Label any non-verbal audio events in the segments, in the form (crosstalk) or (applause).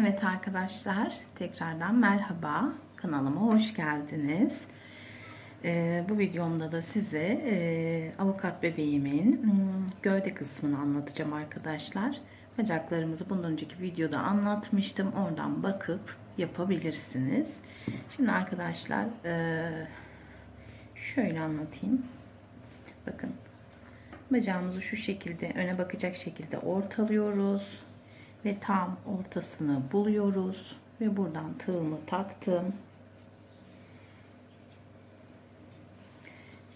Evet arkadaşlar tekrardan merhaba kanalıma hoş geldiniz. Ee, bu videomda da size e, avukat bebeğimin hmm, gövde kısmını anlatacağım arkadaşlar. Bacaklarımızı bundan önceki videoda anlatmıştım. Oradan bakıp yapabilirsiniz. Şimdi arkadaşlar e, şöyle anlatayım. Bakın bacağımızı şu şekilde öne bakacak şekilde ortalıyoruz ve tam ortasını buluyoruz. Ve buradan tığımı taktım.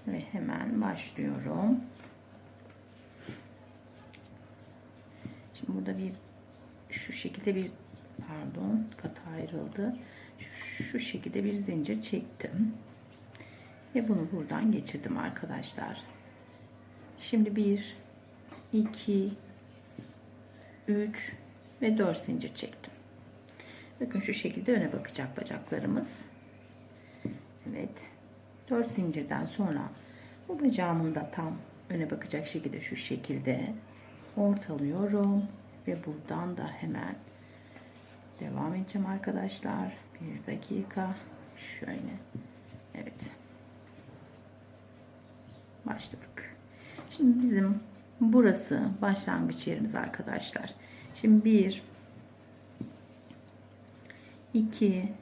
Ve hemen başlıyorum. Şimdi burada bir şu şekilde bir pardon kat ayrıldı. Şu şekilde bir zincir çektim. Ve bunu buradan geçirdim arkadaşlar. Şimdi bir iki üç ve 4 zincir çektim. Bakın şu şekilde öne bakacak bacaklarımız. Evet. 4 zincirden sonra bu bacağımın da tam öne bakacak şekilde şu şekilde ortalıyorum ve buradan da hemen devam edeceğim arkadaşlar. Bir dakika. Şöyle. Evet. Başladık. Şimdi bizim burası başlangıç yerimiz arkadaşlar. Şimdi 1 2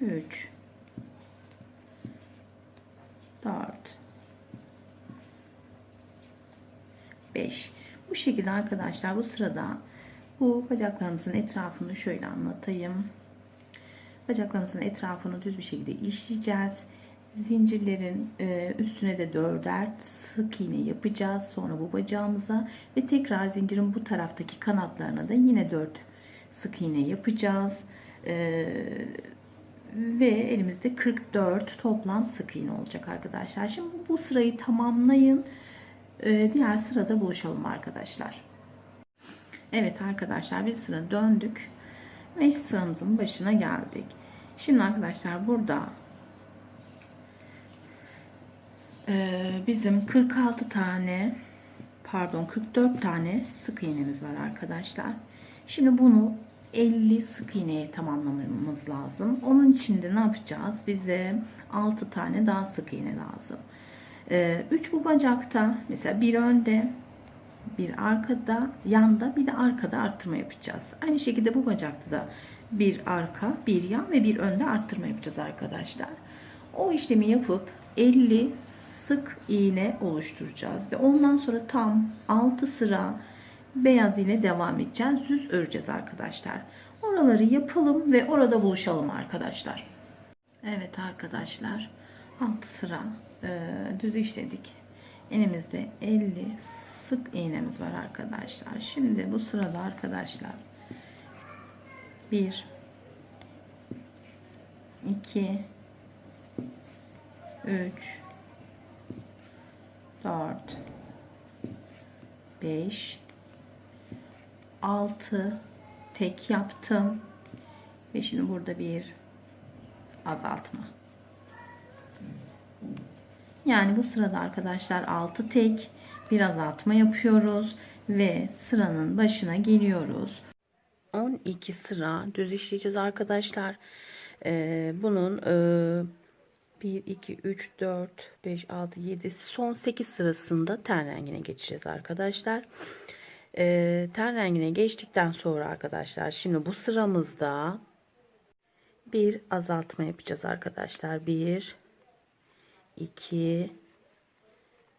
3 4 5 Bu şekilde arkadaşlar bu sırada bu bacaklarımızın etrafını şöyle anlatayım. Bacaklarımızın etrafını düz bir şekilde işleyeceğiz. Zincirlerin e, üstüne de dörder sık iğne yapacağız. Sonra bu bacağımıza ve tekrar zincirin bu taraftaki kanatlarına da yine dört sık iğne yapacağız. E, ve elimizde 44 toplam sık iğne olacak arkadaşlar. Şimdi bu sırayı tamamlayın. E, diğer sırada buluşalım arkadaşlar. Evet arkadaşlar bir sıra döndük. Ve sıramızın başına geldik. Şimdi arkadaşlar burada Ee, bizim 46 tane pardon 44 tane sık iğnemiz var arkadaşlar. Şimdi bunu 50 sık iğneye tamamlamamız lazım. Onun için de ne yapacağız? Bize 6 tane daha sık iğne lazım. 3 ee, bu bacakta mesela bir önde bir arkada yanda bir de arkada arttırma yapacağız. Aynı şekilde bu bacakta da bir arka bir yan ve bir önde arttırma yapacağız arkadaşlar. O işlemi yapıp 50 sık iğne oluşturacağız ve ondan sonra tam 6 sıra beyaz ile devam edeceğiz. Düz öreceğiz arkadaşlar. Oraları yapalım ve orada buluşalım arkadaşlar. Evet arkadaşlar 6 sıra e, düz işledik. Elimizde 50 sık iğnemiz var arkadaşlar. Şimdi bu sırada arkadaşlar 1 2 3 4 5 6 tek yaptım. Ve şimdi burada bir azaltma. Yani bu sırada arkadaşlar 6 tek bir azaltma yapıyoruz ve sıranın başına geliyoruz. 12 sıra düz işleyeceğiz arkadaşlar. Ee, bunun e, 1, 2, 3, 4, 5, 6, 7 son 8 sırasında ten rengine geçeceğiz arkadaşlar. Ee, ten rengine geçtikten sonra arkadaşlar şimdi bu sıramızda bir azaltma yapacağız arkadaşlar. 1 2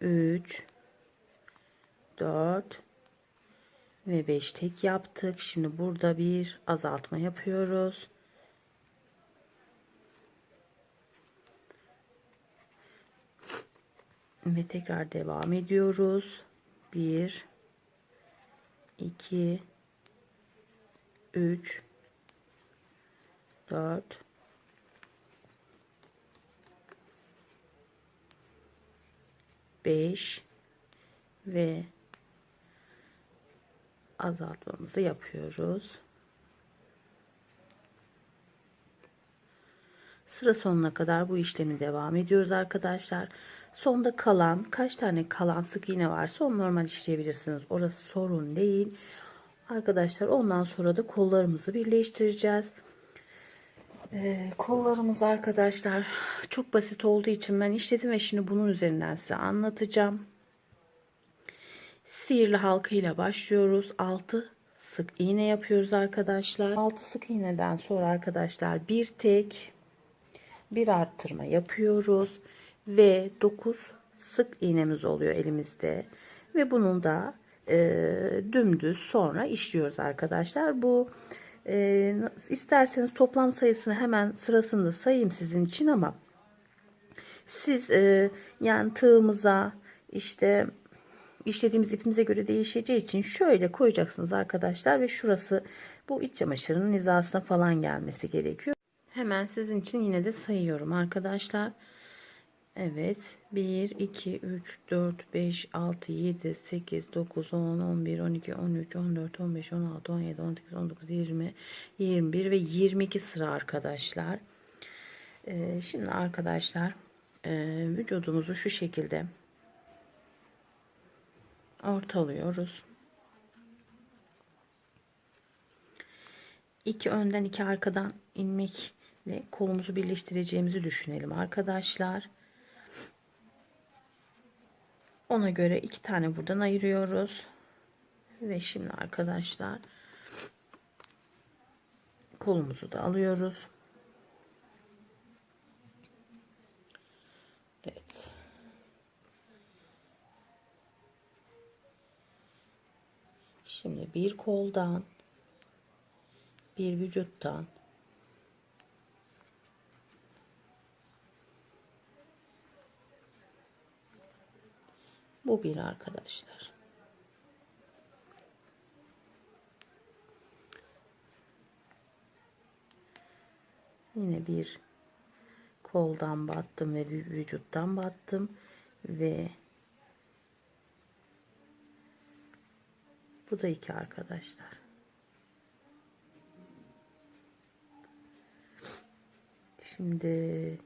3 4 ve 5 tek yaptık. Şimdi burada bir azaltma yapıyoruz. Ve tekrar devam ediyoruz. 1 2 3 4 5 ve azaltmamızı yapıyoruz. Sıra sonuna kadar bu işlemi devam ediyoruz arkadaşlar. Sonda kalan kaç tane kalan sık iğne varsa onu normal işleyebilirsiniz. Orası sorun değil. Arkadaşlar ondan sonra da kollarımızı birleştireceğiz. Ee, kollarımız arkadaşlar çok basit olduğu için ben işledim ve şimdi bunun üzerinden size anlatacağım. Sihirli halka ile başlıyoruz. 6 sık iğne yapıyoruz arkadaşlar. 6 sık iğneden sonra arkadaşlar bir tek bir arttırma yapıyoruz ve 9 sık iğnemiz oluyor elimizde ve bunun da e, dümdüz sonra işliyoruz arkadaşlar. Bu e, isterseniz toplam sayısını hemen sırasında sayayım sizin için ama siz e, yani tığımıza işte işlediğimiz ipimize göre değişeceği için şöyle koyacaksınız arkadaşlar ve şurası bu iç çamaşırının hizasına falan gelmesi gerekiyor. Hemen sizin için yine de sayıyorum arkadaşlar. Evet 1 2 3 4 5 6 7 8 9 10 11 12 13 14 15 16 17 18 19 20 21 ve 22 sıra arkadaşlar. Ee, şimdi arkadaşlar e, vücudumuzu şu şekilde ortalıyoruz. İki önden iki arkadan inmekle kolumuzu birleştireceğimizi düşünelim arkadaşlar. Ona göre iki tane buradan ayırıyoruz. Ve şimdi arkadaşlar kolumuzu da alıyoruz. Evet. Şimdi bir koldan bir vücuttan Bu bir arkadaşlar. Yine bir koldan battım ve bir vücuttan battım ve bu da iki arkadaşlar. Şimdi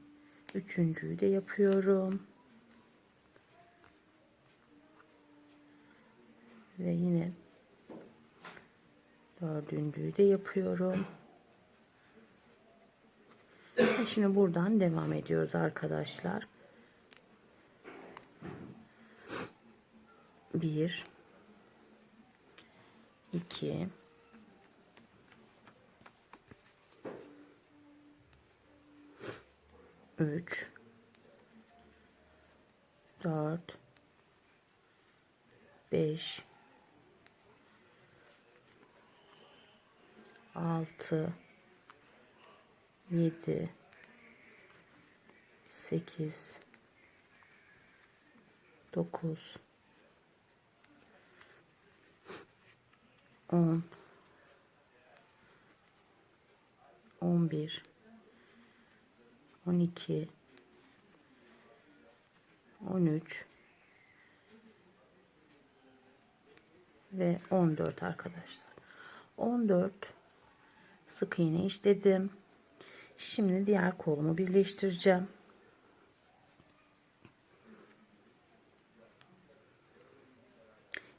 üçüncüyü de yapıyorum. Ve yine dördüncüyü de yapıyorum. Şimdi buradan devam ediyoruz arkadaşlar. Bir, iki, üç, dört, beş, 6 7 8 9 10 11 12 13 ve 14 arkadaşlar. 14 sık iğne işledim. Şimdi diğer kolumu birleştireceğim.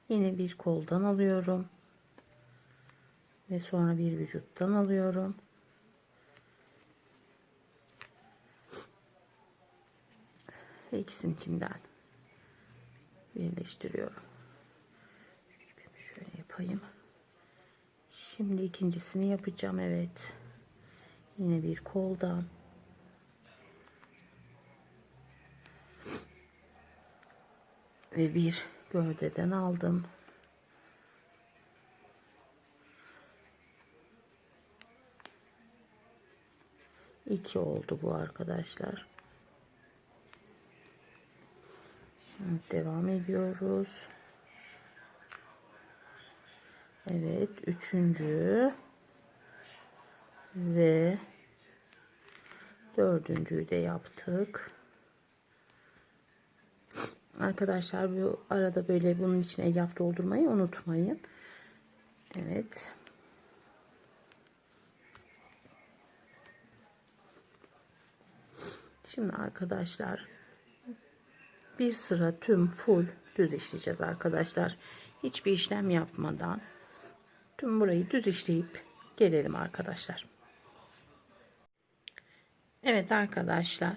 Yine bir koldan alıyorum. Ve sonra bir vücuttan alıyorum. Ve ikisinin içinden birleştiriyorum. Şöyle yapayım. Şimdi ikincisini yapacağım. Evet. Yine bir koldan. Ve bir gövdeden aldım. İki oldu bu arkadaşlar. Şimdi devam ediyoruz. Evet. Üçüncü. Ve dördüncüyü de yaptık. Arkadaşlar bu arada böyle bunun içine elyaf doldurmayı unutmayın. Evet. Şimdi arkadaşlar bir sıra tüm full düz işleyeceğiz arkadaşlar. Hiçbir işlem yapmadan Tüm burayı düz işleyip gelelim arkadaşlar. Evet arkadaşlar.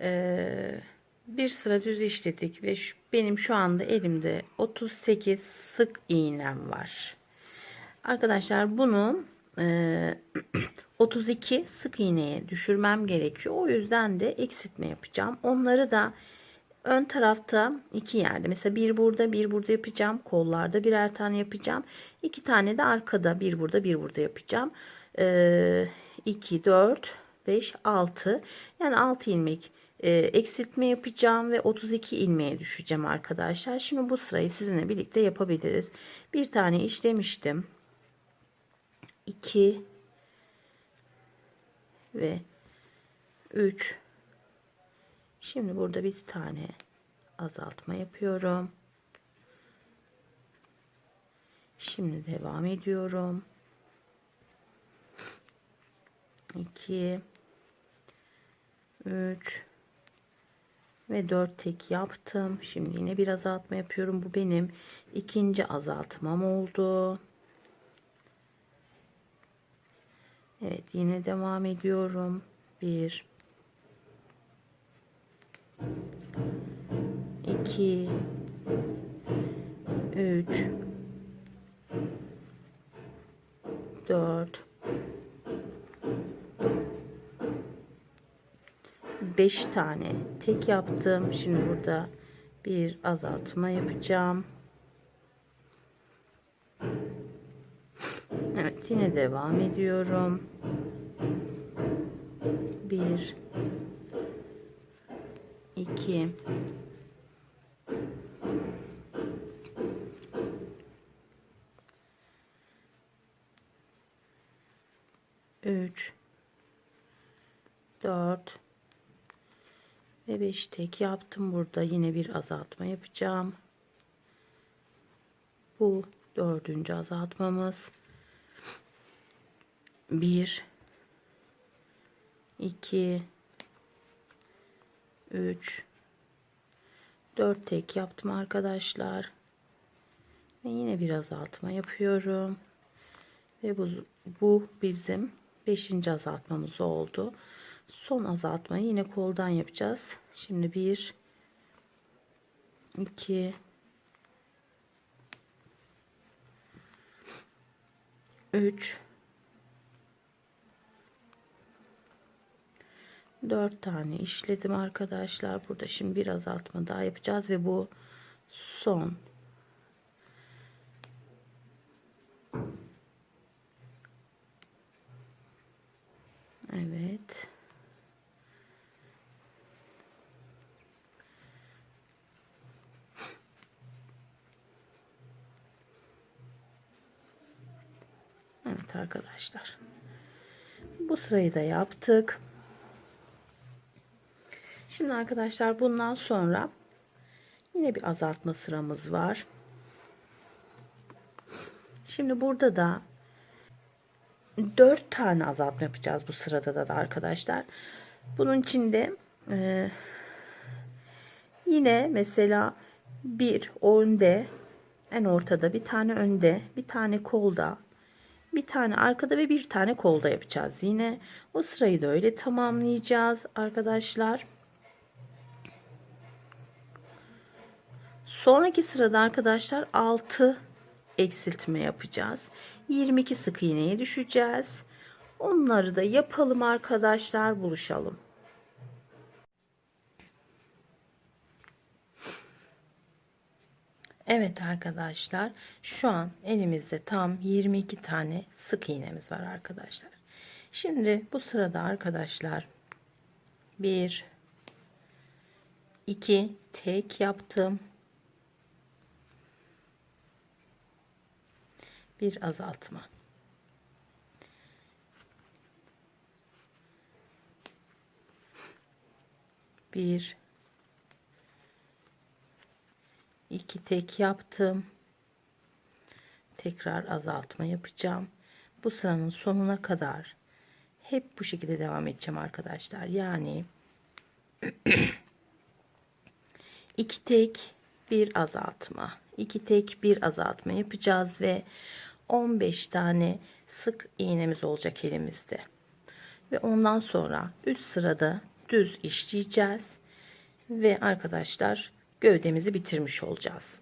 Ee, bir sıra düz işledik ve benim şu anda elimde 38 sık iğnem var. Arkadaşlar bunu e, (clears throat) 32 sık iğneye düşürmem gerekiyor. O yüzden de eksiltme yapacağım. Onları da ön tarafta iki yerde mesela bir burada bir burada yapacağım. Kollarda birer tane yapacağım. iki tane de arkada bir burada bir burada yapacağım. Ee, 2 4 5 6 yani 6 ilmek e, eksiltme yapacağım ve 32 ilmeğe düşeceğim arkadaşlar. Şimdi bu sırayı sizinle birlikte yapabiliriz. Bir tane işlemiştim. 2 ve 3 Şimdi burada bir tane azaltma yapıyorum. Şimdi devam ediyorum. 2 3 ve 4 tek yaptım. Şimdi yine bir azaltma yapıyorum. Bu benim ikinci azaltmam oldu. Evet yine devam ediyorum. 1 2 3 4 5 tane tek yaptım. Şimdi burada bir azaltma yapacağım. Evet yine devam ediyorum. 1 2 3 4 ve 5 tek yaptım. Burada yine bir azaltma yapacağım. Bu dördüncü azaltmamız. 1 2 3 4 tek yaptım arkadaşlar. Ve yine bir azaltma yapıyorum. Ve bu, bu bizim 5. azaltmamız oldu son azaltmayı yine koldan yapacağız şimdi 1 2 3 4 tane işledim arkadaşlar. Burada şimdi bir azaltma daha yapacağız ve bu son. Evet. Arkadaşlar. Bu sırayı da yaptık. Şimdi arkadaşlar bundan sonra yine bir azaltma sıramız var. Şimdi burada da 4 tane azaltma yapacağız bu sırada da, da arkadaşlar. Bunun içinde e, yine mesela bir önde en ortada bir tane önde bir tane kolda bir tane arkada ve bir tane kolda yapacağız. Yine o sırayı da öyle tamamlayacağız arkadaşlar. Sonraki sırada arkadaşlar 6 eksiltme yapacağız. 22 sık iğneye düşeceğiz. Onları da yapalım arkadaşlar. Buluşalım. Evet arkadaşlar şu an elimizde tam 22 tane sık iğnemiz var arkadaşlar. Şimdi bu sırada arkadaşlar 1 2 tek yaptım. Bir azaltma. Bir iki tek yaptım. Tekrar azaltma yapacağım. Bu sıranın sonuna kadar hep bu şekilde devam edeceğim arkadaşlar. Yani (clears throat) iki tek bir azaltma, iki tek bir azaltma yapacağız ve 15 tane sık iğnemiz olacak elimizde. Ve ondan sonra üst sırada düz işleyeceğiz. Ve arkadaşlar gövdemizi bitirmiş olacağız.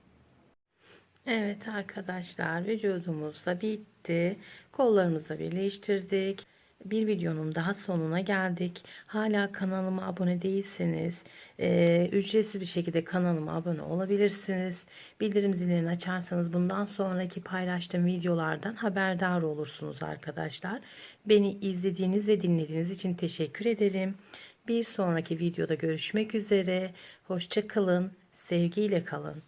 Evet arkadaşlar vücudumuz da bitti. Kollarımızı da birleştirdik. Bir videonun daha sonuna geldik. Hala kanalıma abone değilseniz e, ücretsiz bir şekilde kanalıma abone olabilirsiniz. Bildirim zilini açarsanız bundan sonraki paylaştığım videolardan haberdar olursunuz arkadaşlar. Beni izlediğiniz ve dinlediğiniz için teşekkür ederim. Bir sonraki videoda görüşmek üzere. Hoşça kalın. Sevgiyle kalın.